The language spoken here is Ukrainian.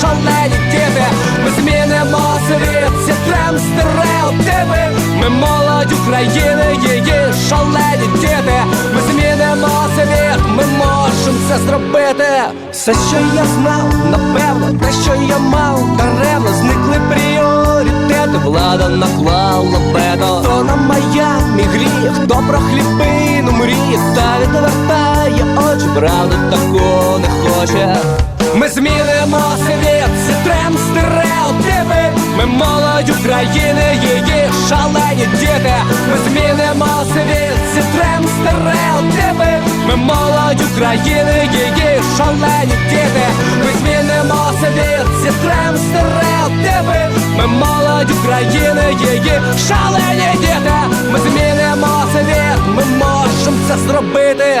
шалені діти Ми змінимо світ, зітрем стереотипи Ми молодь України, її шалені діти. Ми змінимо світ, ми можемо це зробити. Все, що я знав, напевно, те, що я мав, даремно зникли пріоритети, влада наклала вето Хто на Майамі гріє, хто про хлібину мріє, та відвертає очі, правди такого не хоче. Ми змінимо України, її шалені діти. Ми змінимо світ, зітрем стереотипи Ми молодь України, її шалені діти. Ми змінимо світ, зітрем стереотипи Ми молодь України, її шалені діти. Ми змінимо світ, ми можемо це зробити